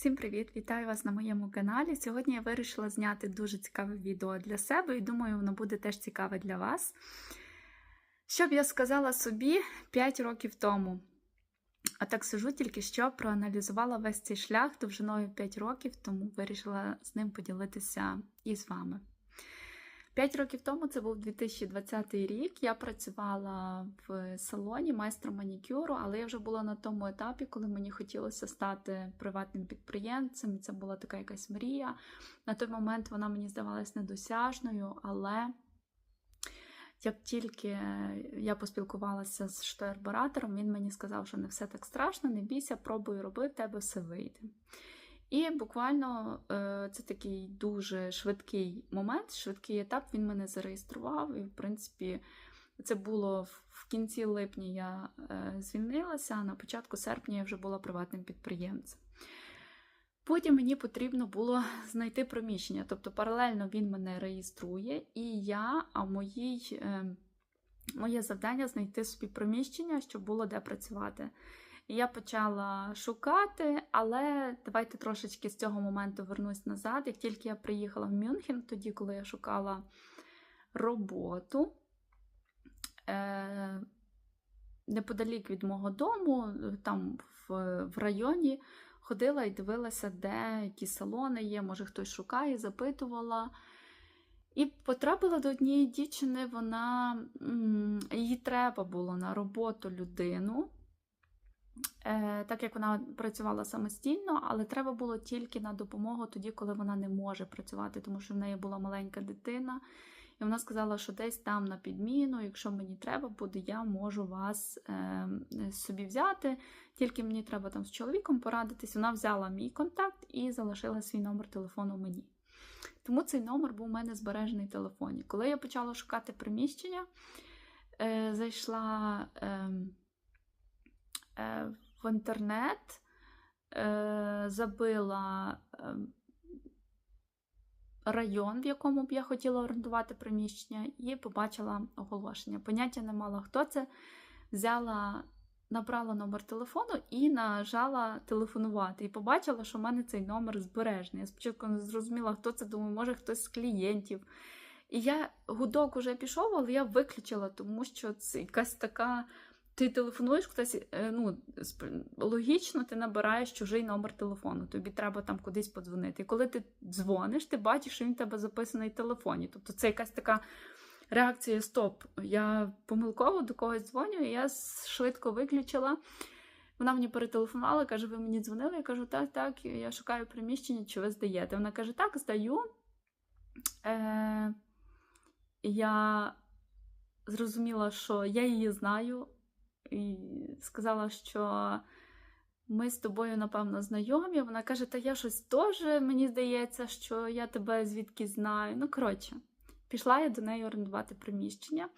Всім привіт! Вітаю вас на моєму каналі. Сьогодні я вирішила зняти дуже цікаве відео для себе і думаю, воно буде теж цікаве для вас. Що б я сказала собі 5 років тому. А так сижу тільки що проаналізувала весь цей шлях довжиною 5 років, тому вирішила з ним поділитися і з вами. П'ять років тому це був 2020 рік. Я працювала в салоні майстром манікюру, але я вже була на тому етапі, коли мені хотілося стати приватним підприємцем. Це була така якась мрія. На той момент вона мені здавалась недосяжною, але як тільки я поспілкувалася з штойрборатором, він мені сказав, що не все так страшно, не бійся, пробуй роби, в тебе все вийде. І буквально е, це такий дуже швидкий момент, швидкий етап. Він мене зареєстрував. І, в принципі, це було в кінці липня я е, звільнилася, а на початку серпня я вже була приватним підприємцем. Потім мені потрібно було знайти приміщення. Тобто, паралельно він мене реєструє, і я, а моїй, е, моє завдання знайти собі приміщення, щоб було де працювати. Я почала шукати, але давайте трошечки з цього моменту вернусь назад. Як тільки я приїхала в Мюнхен, тоді, коли я шукала роботу е, неподалік від мого дому, там в, в районі, ходила і дивилася, де які салони є, може хтось шукає, запитувала. І потрапила до однієї дівчини, вона їй треба було на роботу людину. Е, так як вона працювала самостійно, але треба було тільки на допомогу тоді, коли вона не може працювати, тому що в неї була маленька дитина. І вона сказала, що десь там на підміну, якщо мені треба буде, я можу вас е, собі взяти. Тільки мені треба там з чоловіком порадитись. Вона взяла мій контакт і залишила свій номер телефону мені. Тому цей номер був у мене збережений в телефоні. Коли я почала шукати приміщення, е, зайшла. Е, в інтернет, е, забила е, район, в якому б я хотіла орендувати приміщення, і побачила оголошення. Поняття не мала, хто це. Взяла, набрала номер телефону і нажала телефонувати. І побачила, що в мене цей номер збережений. Я спочатку не зрозуміла, хто це, думаю, може хтось з клієнтів. І я гудок уже пішов, але я виключила, тому що це якась така ти телефонуєш хтось, е, ну, логічно, ти набираєш чужий номер телефону, тобі треба там кудись подзвонити. І коли ти дзвониш, ти бачиш, що він в тебе записаний в телефоні. Тобто це якась така реакція: стоп. Я помилково до когось дзвоню, і я швидко виключила. Вона мені перетелефонувала, каже: ви мені дзвонили? Я кажу, так, так, я шукаю приміщення, чи ви здаєте. Вона каже, так, здаю. Е, Я зрозуміла, що я її знаю і сказала, що ми з тобою, напевно, знайомі. Вона каже: Та я щось теж, мені здається, що я тебе звідки знаю. Ну, коротше, пішла я до неї орендувати приміщення.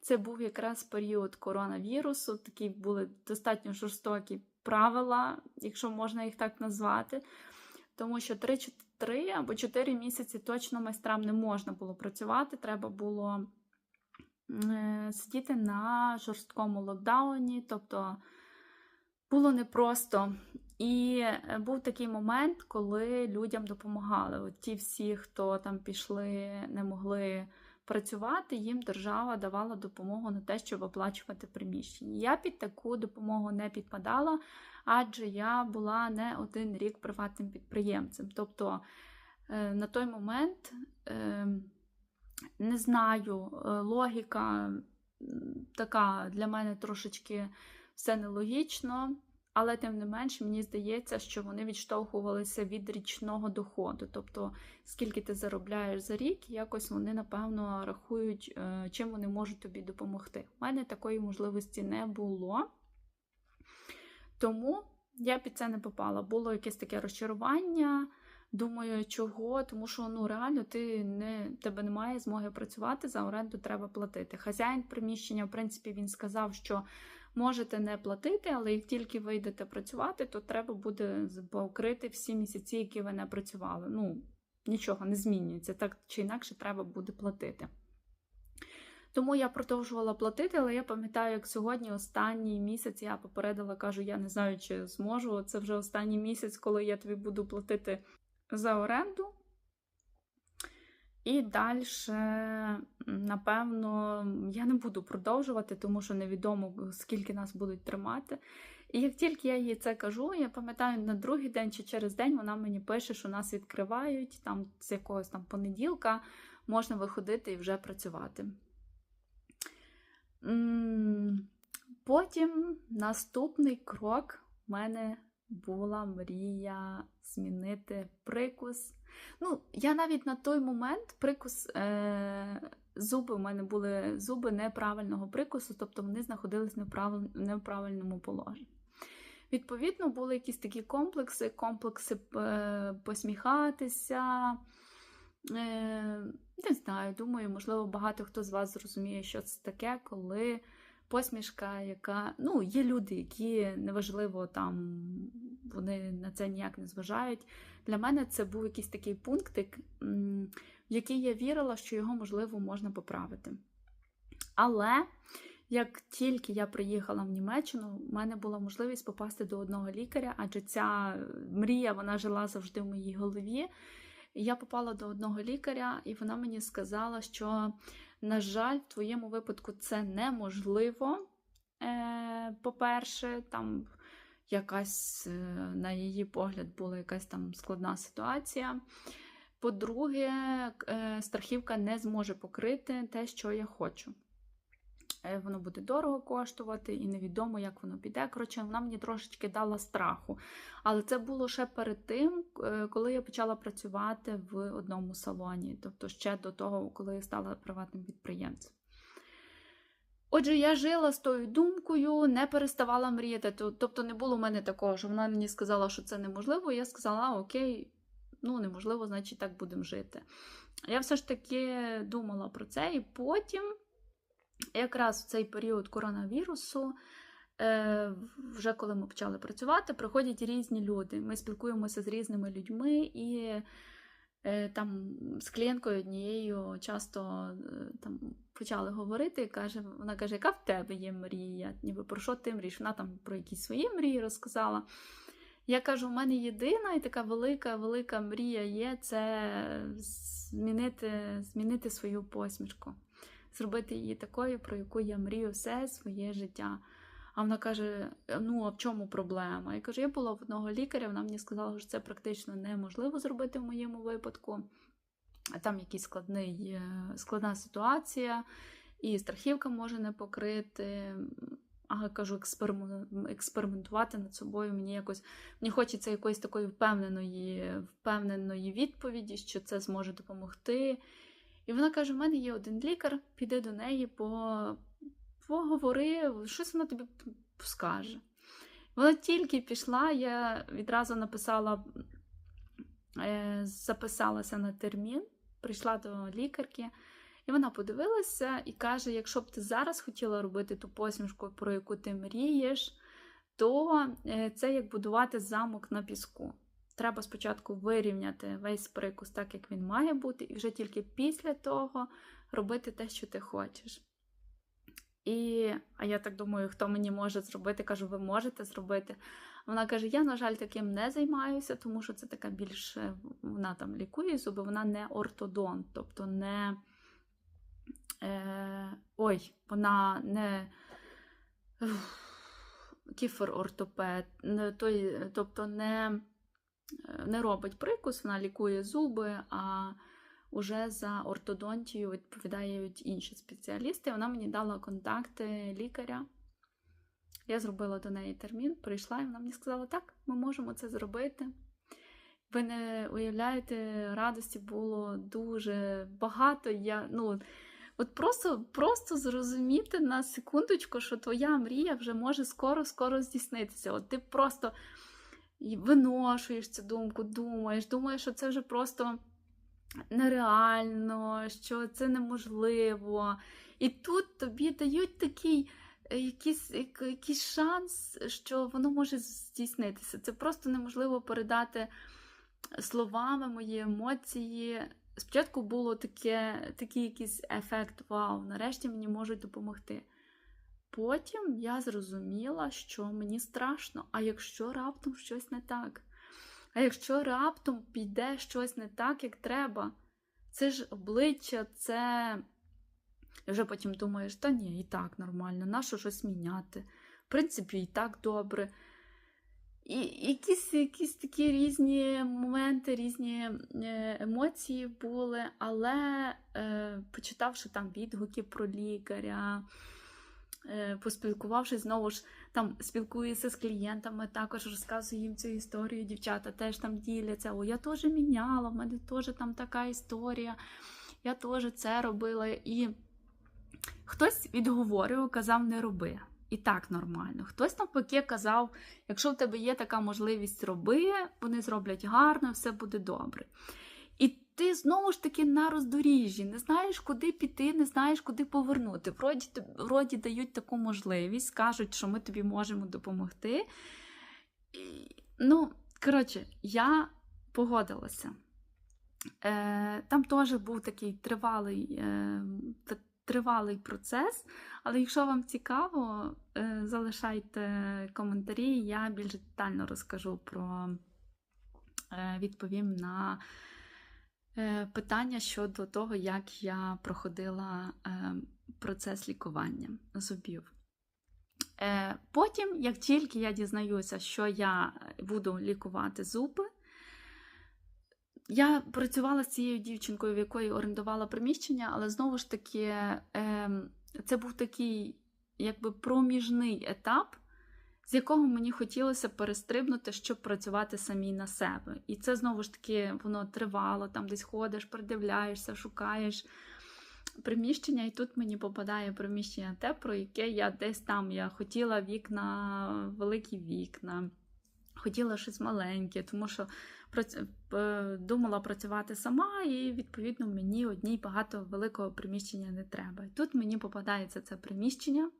Це був якраз період коронавірусу, такі були достатньо жорстокі правила, якщо можна їх так назвати. Тому що 3 або 4 місяці точно майстрам не можна було працювати, треба було сидіти на жорсткому локдауні, тобто було непросто. І е, був такий момент, коли людям допомагали. От Ті всі, хто там пішли, не могли працювати, їм держава давала допомогу на те, щоб оплачувати приміщення. Я під таку допомогу не підпадала, адже я була не один рік приватним підприємцем. Тобто е, на той момент. Не знаю, е, логіка така для мене трошечки все нелогічно, але тим не менш, мені здається, що вони відштовхувалися від річного доходу. Тобто, скільки ти заробляєш за рік, якось вони, напевно, рахують, е, чим вони можуть тобі допомогти. У мене такої можливості не було. Тому я під це не попала. Було якесь таке розчарування. Думаю, чого? Тому що ну реально ти не тебе немає змоги працювати, за оренду треба платити. Хазяїн приміщення, в принципі, він сказав, що можете не платити, але як тільки ви йдете працювати, то треба буде покрити всі місяці, які ви не працювали. Ну, нічого не змінюється. Так чи інакше треба буде платити. Тому я продовжувала платити, але я пам'ятаю, як сьогодні останній місяць я попередила, кажу, я не знаю, чи зможу. Це вже останній місяць, коли я тобі буду платити за оренду. І далі, напевно, я не буду продовжувати, тому що невідомо, скільки нас будуть тримати. І як тільки я їй це кажу, я пам'ятаю, на другий день чи через день вона мені пише, що нас відкривають там з якогось там понеділка можна виходити і вже працювати. Потім наступний крок в мене була мрія змінити прикус. Ну, я навіть на той момент прикус, е, зуби в мене були зуби неправильного прикусу, тобто вони знаходились в неправиль- неправильному положенні. Відповідно, були якісь такі комплекси, комплекси е, посміхатися. Е, не знаю, думаю, можливо, багато хто з вас зрозуміє, що це таке, коли посмішка, яка. Ну, є люди, які неважливо там, вони на це ніяк не зважають. Для мене це був якийсь такий пунктик, в який я вірила, що його можливо можна поправити. Але як тільки я приїхала в Німеччину, в мене була можливість попасти до одного лікаря, адже ця мрія вона жила завжди в моїй голові. Я попала до одного лікаря, і вона мені сказала, що, на жаль, в твоєму випадку це неможливо. Е, По-перше, там якась, е, на її погляд, була якась там складна ситуація. По-друге, е, страхівка не зможе покрити те, що я хочу. Е, Воно буде дорого коштувати, і невідомо, як воно піде. Коротше, вона мені трошечки дала страху. Але це було ще перед тим, е, коли я почала працювати в одному салоні, тобто ще до того, коли я стала приватним підприємцем. Отже, я жила з тою думкою, не переставала мріяти. Тобто не було в мене такого, що вона мені сказала, що це неможливо. Я сказала, окей, ну неможливо, значить так будемо жити. Я все ж таки думала про це, і потім, якраз в цей період коронавірусу, е, вже коли ми почали працювати, приходять різні люди. Ми спілкуємося з різними людьми, і е, там з клієнткою однією часто е, там почали говорити, каже, вона каже, яка в тебе є мрія? Ніби про що ти мрієш? Вона там про якісь свої мрії розказала. Я кажу, у мене єдина і така велика, велика мрія є це змінити, змінити свою посмішку, зробити її такою, про яку я мрію все своє життя. А вона каже: ну а в чому проблема? Я кажу, я була в одного лікаря, вона мені сказала, що це практично неможливо зробити в моєму випадку. Там якийсь складний, е, складна ситуація, і страхівка може не покрити. А кажу, експериментувати над собою. Мені якось мені хочеться якоїсь такої впевненої, впевненої відповіді, що це зможе допомогти. І вона каже: у мене є один лікар, піди до неї, по, поговори, щось вона тобі скаже. Вона тільки пішла, я відразу написала, е, записалася на термін, прийшла до лікарки, і вона подивилася і каже: якщо б ти зараз хотіла робити ту посмішку, про яку ти мрієш, то е, це як будувати замок на піску. Треба спочатку вирівняти весь прикус так, як він має бути, і вже тільки після того робити те, що ти хочеш. І, а я так думаю, хто мені може зробити? Кажу, ви можете зробити. Вона каже: я, на жаль, таким не займаюся, тому що це така більше вона там лікує зуби, вона не ортодонт, тобто не. Е, ой, вона не кіфер ортопед, тобто не, не робить прикус, вона лікує зуби, а уже за ортодонтію відповідають інші спеціалісти. Вона мені дала контакти лікаря. Я зробила до неї термін, прийшла, і вона мені сказала: так, ми можемо це зробити. Ви не уявляєте, радості було дуже багато. Я, ну, От просто, просто зрозуміти на секундочку, що твоя мрія вже може скоро-скоро здійснитися. От ти просто і виношуєш цю думку, думаєш, думаєш, що це вже просто нереально, що це неможливо. І тут тобі дають такий е, якийсь, якийсь шанс, що воно може здійснитися. Це просто неможливо передати словами мої емоції. спочатку було таке, такий якийсь ефект вау, нарешті мені можуть допомогти. Потім я зрозуміла, що мені страшно, а якщо раптом щось не так? А якщо раптом піде щось не так, як треба, це ж обличчя, це. І вже потім думаєш, та ні, і так нормально, нащо щось міняти? В принципі, і так добре. І якісь, якісь такі різні моменти, різні е, емоції були, але е, почитавши там відгуки про лікаря, поспілкувавшись знову ж там спілкуюся з клієнтами, також розказую їм цю історію. Дівчата теж там діляться. О, я теж міняла, в мене теж там така історія, я теж це робила. І хтось відговорював, казав, не роби. І так нормально. Хтось навпаки казав, якщо в тебе є така можливість, роби, вони зроблять гарно, все буде добре. І ти знову ж таки на роздоріжжі, не знаєш, куди піти, не знаєш, куди повернути. Вроді, вроді дають таку можливість, кажуть, що ми тобі можемо допомогти. І, ну, коротше, я погодилася. Е, Там теж був такий тривалий, е, тривалий процес. Але якщо вам цікаво, е, залишайте коментарі, я більш детально розкажу про е, відповім на питання щодо того, як я проходила процес лікування зубів. Потім, як тільки я дізнаюся, що я буду лікувати зуби, я працювала з цією дівчинкою, в якої орендувала приміщення, але знову ж таки, ем, це був такий якби проміжний етап, з якого мені хотілося перестрибнути, щоб працювати самі на себе. І це знову ж таки воно тривало, там десь ходиш, придивляєшся, шукаєш приміщення, і тут мені попадає приміщення те, про яке я десь там я хотіла вікна, великі вікна, хотіла щось маленьке, тому що думала працювати сама, і, відповідно, мені одній багато великого приміщення не треба. Тут мені попадається це приміщення.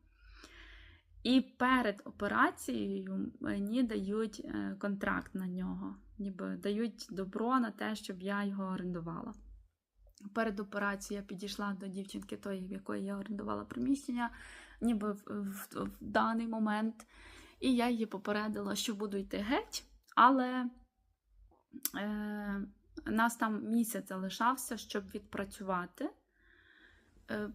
І перед операцією мені дають е, контракт на нього, ніби дають добро на те, щоб я його орендувала. Перед операцією я підійшла до дівчинки, тої, в якої я орендувала приміщення, ніби в, в, в даний момент. І я її попередила, що буду йти геть, але е, нас там місяць залишався, щоб відпрацювати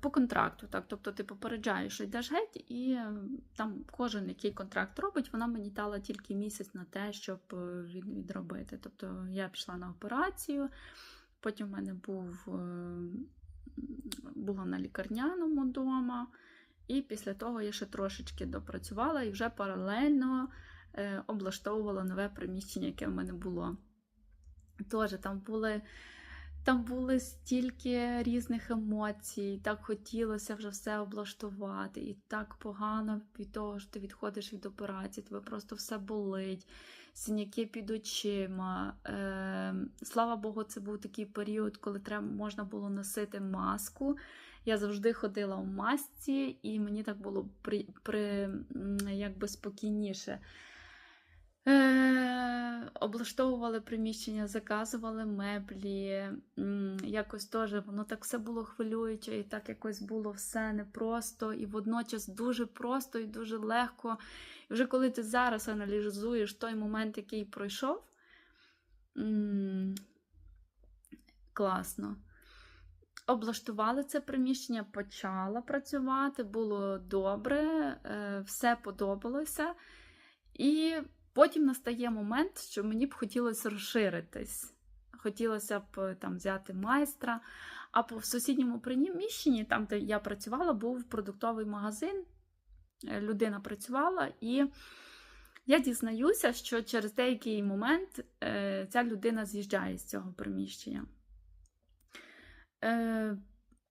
по контракту. Так, Тобто ти попереджаєш, що йдеш геть, і е, там кожен, який контракт робить, вона мені дала тільки місяць на те, щоб е, відробити. Тобто я пішла на операцію, потім в мене був, е, була на лікарняному вдома. І після того я ще трошечки допрацювала і вже паралельно е, облаштовувала нове приміщення, яке в мене було. Тоже там були там були стільки різних емоцій, так хотілося вже все облаштувати, і так погано від того, що ти відходиш від операції, тебе просто все болить, синяки під очима. Е, Слава Богу, це був такий період, коли треба, можна було носити маску. Я завжди ходила в масці, і мені так було при, при, якби спокійніше. Е, Облаштовували приміщення, заказували меблі. Якось теж воно так все було хвилююче, і так якось було все непросто, і водночас дуже просто і дуже легко. І вже коли ти зараз аналізуєш той момент, який пройшов, класно. Облаштували це приміщення, почала працювати, було добре, е, все подобалося. І потім настає момент, що мені б хотілося розширитись. Хотілося б там взяти майстра. А в сусідньому приміщенні, там, де я працювала, був продуктовий магазин. Е, людина працювала, і я дізнаюся, що через деякий момент е, ця людина з'їжджає з цього приміщення.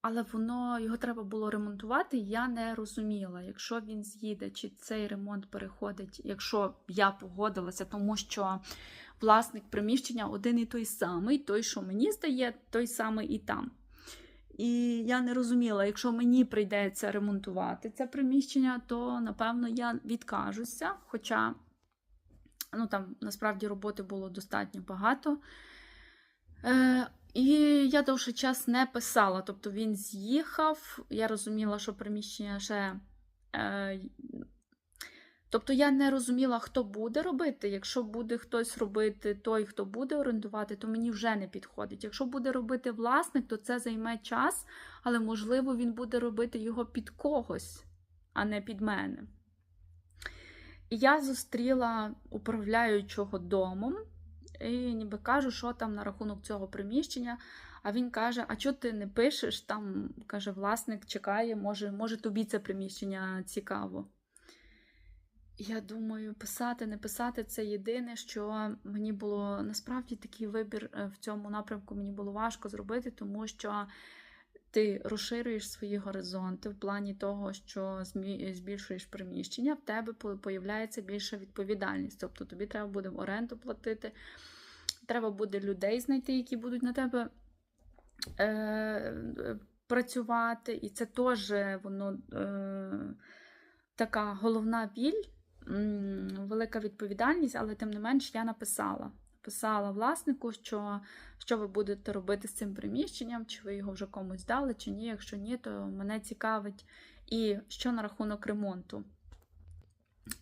Але воно його треба було ремонтувати. Я не розуміла, якщо він з'їде, чи цей ремонт переходить, якщо я погодилася, тому що власник приміщення один і той самий, той, що мені здає, той самий і там. І я не розуміла, якщо мені прийдеться ремонтувати це приміщення, то напевно я відкажуся. Хоча ну, там насправді роботи було достатньо багато. Е, І я довший час не писала. Тобто він з'їхав, я розуміла, що приміщення ще. Е, Тобто я не розуміла, хто буде робити. Якщо буде хтось робити, той, хто буде орендувати, то мені вже не підходить. Якщо буде робити власник, то це займе час, але можливо він буде робити його під когось, а не під мене. І я зустріла управляючого домом і ніби кажу, що там на рахунок цього приміщення. А він каже: А чого ти не пишеш? Там каже, власник чекає, може, може тобі це приміщення цікаво. Я думаю, писати, не писати це єдине, що мені було насправді такий вибір е, в цьому напрямку мені було важко зробити, тому що ти розширюєш свої горизонти в плані того, що збільшуєш приміщення, в тебе появляється більша відповідальність. Тобто тобі треба буде оренду платити, треба буде людей знайти, які будуть на тебе е, працювати. І це теж воно е, така головна біль велика відповідальність, але тим не менш я написала. Писала власнику, що що ви будете робити з цим приміщенням, чи ви його вже комусь дали, чи ні. Якщо ні, то мене цікавить і що на рахунок ремонту.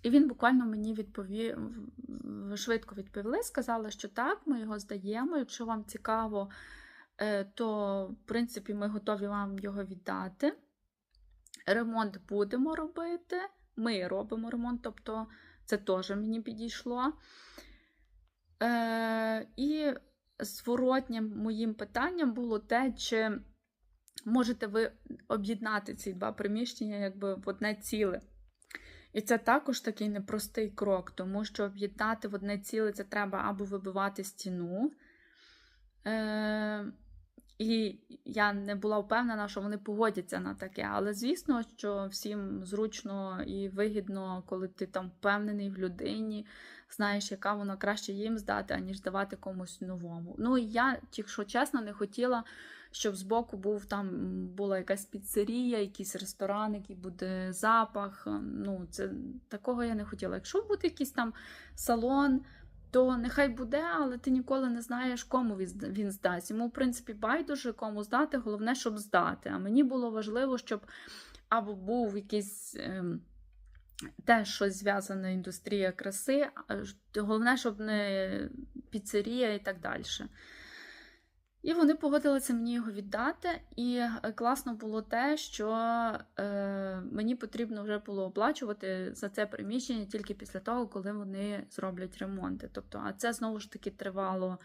І він буквально мені відповів, швидко відповіли, сказали, що так, ми його здаємо. Якщо вам цікаво, е, то, в принципі, ми готові вам його віддати. Ремонт будемо робити ми робимо ремонт, тобто це теж мені підійшло. Е, І зворотнім моїм питанням було те, чи можете ви об'єднати ці два приміщення якби в одне ціле. І це також такий непростий крок, тому що об'єднати в одне ціле це треба або вибивати стіну. І я не була впевнена, що вони погодяться на таке. Але звісно, що всім зручно і вигідно, коли ти там впевнений в людині, знаєш, яка вона краще їм здати, аніж давати комусь новому. Ну і я, якщо чесно, не хотіла, щоб збоку був там була якась піцерія, якийсь ресторан, який буде запах. Ну, це такого я не хотіла. Якщо буде якийсь там салон то нехай буде, але ти ніколи не знаєш, кому він здасть. Йому, в принципі, байдуже кому здати, головне, щоб здати. А мені було важливо, щоб або був якийсь. Ем, Теж щось зв'язане індустрія краси, головне, щоб не піцерія і так далі. І вони погодилися мені його віддати. І е, класно було те, що е, мені потрібно вже було оплачувати за це приміщення тільки після того, коли вони зроблять ремонти. Тобто, а це знову ж таки тривало.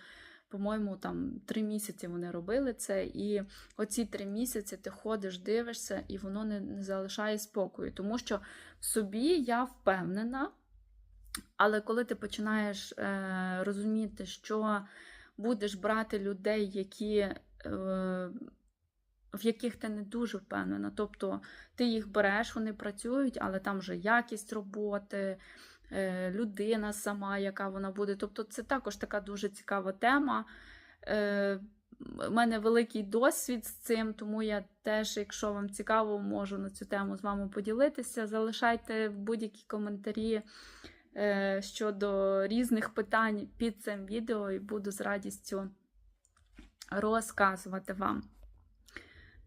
По-моєму, там три місяці вони робили це, і оці три місяці ти ходиш, дивишся, і воно не не залишає спокою. Тому що собі я впевнена, але коли ти починаєш е, розуміти, що будеш брати людей, які, е, в яких ти не дуже впевнена. Тобто ти їх береш, вони працюють, але там вже якість роботи, е, людина сама, яка вона буде. Тобто, це також така дуже цікава тема. Е, у мене великий досвід з цим, тому я теж, якщо вам цікаво, можу на цю тему з вами поділитися. Залишайте будь-які коментарі Е, щодо різних питань під цим відео і буду з радістю розказувати вам.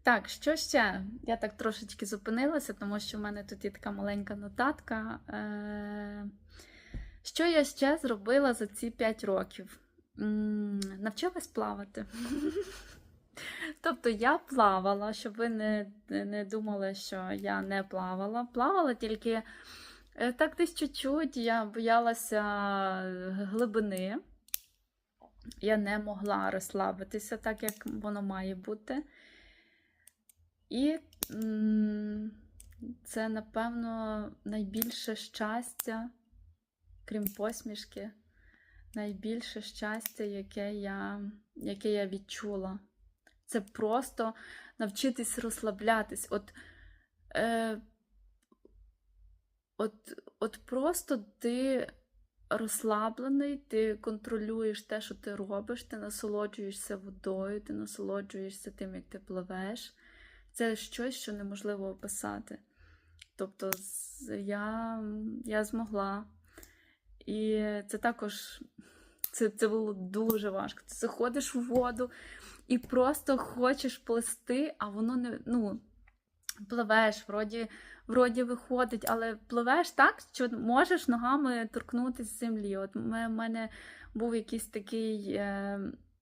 Так, що ще? Я так трошечки зупинилася, тому що в мене тут є така маленька нотатка. Е, що я ще зробила за ці 5 років? Навчилась плавати. Тобто я плавала, щоб ви не не думали, що я не плавала. Плавала тільки Е, так, десь чуть-чуть я боялася глибини. Я не могла розслабитися так, як воно має бути. І це, напевно, найбільше щастя, крім посмішки, найбільше щастя, яке я яке я відчула. Це просто навчитись розслаблятись. От е, От, от просто ти розслаблений, ти контролюєш те, що ти робиш, ти насолоджуєшся водою, ти насолоджуєшся тим, як ти пливеш. Це щось, що неможливо описати. Тобто я я змогла. І це також це це було дуже важко. Ти заходиш у воду, і просто хочеш плести, а воно не. ну, Пливеш, вроді, вроді виходить, але пливеш так, що можеш ногами торкнутися землі. От у мене був якийсь такий е,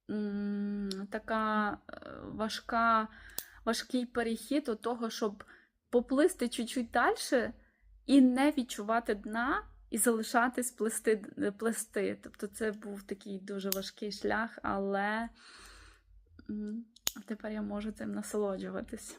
м, така е, важка, важкий перехід до того, щоб поплисти чуть-чуть далі і не відчувати дна, і залишатись плести, плести. Тобто це був такий дуже важкий шлях, але тепер я можу цим насолоджуватись.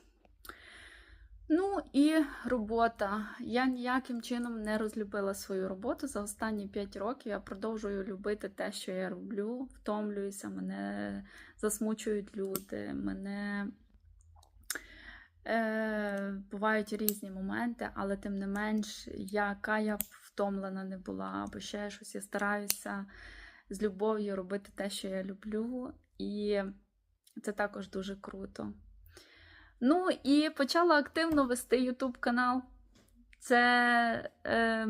Ну і робота. Я ніяким чином не розлюбила свою роботу за останні 5 років. Я продовжую любити те, що я роблю, втомлююся, мене засмучують люди, мене е, бувають різні моменти, але тим не менш, яка я б втомлена не була, або ще щось, я стараюся з любов'ю робити те, що я люблю, і це також дуже круто. Ну і почала активно вести YouTube канал. Це е,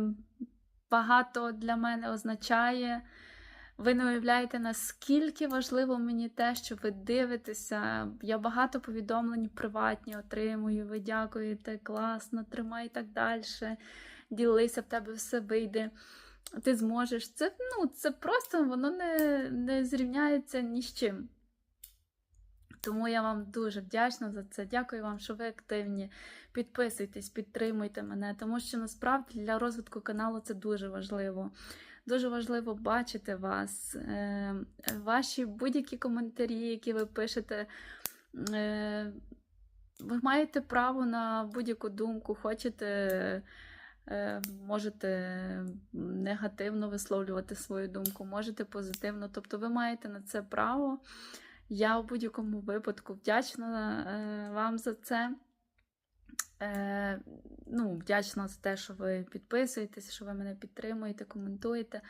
багато для мене означає. Ви не уявляєте, наскільки важливо мені те, що ви дивитеся. Я багато повідомлень приватні отримую. Ви дякуєте, класно, тримай так далі. Ділися, в тебе все вийде. Ти зможеш. Це ну, це просто воно не, не зрівняється ні з чим. Тому я вам дуже вдячна за це. Дякую вам, що ви активні. Підписуйтесь, підтримуйте мене, тому що насправді для розвитку каналу це дуже важливо. Дуже важливо бачити вас, е, ваші будь-які коментарі, які ви пишете. Е, ви маєте право на будь-яку думку, хочете. е, Можете негативно висловлювати свою думку, можете позитивно. Тобто ви маєте на це право. Я у будь-якому випадку вдячна е, вам за це. Е, ну, Вдячна за те, що ви підписуєтесь, що ви мене підтримуєте, коментуєте,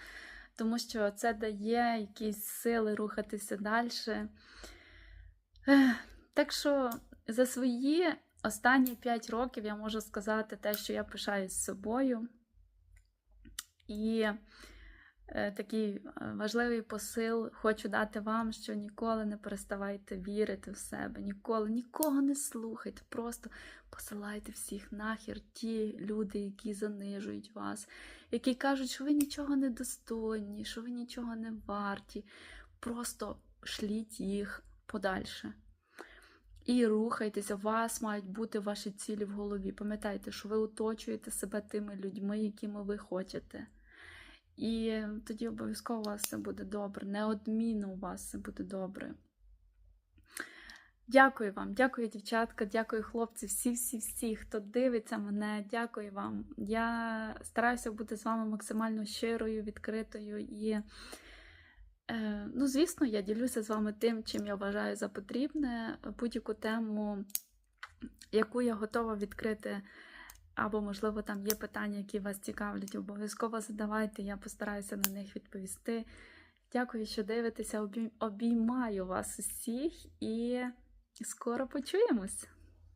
тому що це дає якісь сили рухатися далі. Е, так що за свої останні 5 років я можу сказати те, що я пишаюсь собою. І такий е, важливий посил хочу дати вам, що ніколи не переставайте вірити в себе, ніколи, нікого не слухайте, просто посилайте всіх нахер ті люди, які занижують вас, які кажуть, що ви нічого не достойні, що ви нічого не варті. Просто шліть їх подальше. І рухайтеся, у вас мають бути ваші цілі в голові. Пам'ятайте, що ви оточуєте себе тими людьми, якими ви хочете. І тоді обов'язково у вас все буде добре. Неодмінно у вас все буде добре. Дякую вам, дякую, дівчатка, дякую, хлопці, всі-всі-всі, хто дивиться мене, дякую вам. Я стараюся бути з вами максимально щирою, відкритою і, е, ну, звісно, я ділюся з вами тим, чим я вважаю за потрібне, будь-яку тему, яку я готова відкрити. Або, можливо, там є питання, які вас цікавлять. Обов'язково задавайте, я постараюся на них відповісти. Дякую, що дивитеся. Обіймаю вас усіх і скоро почуємось!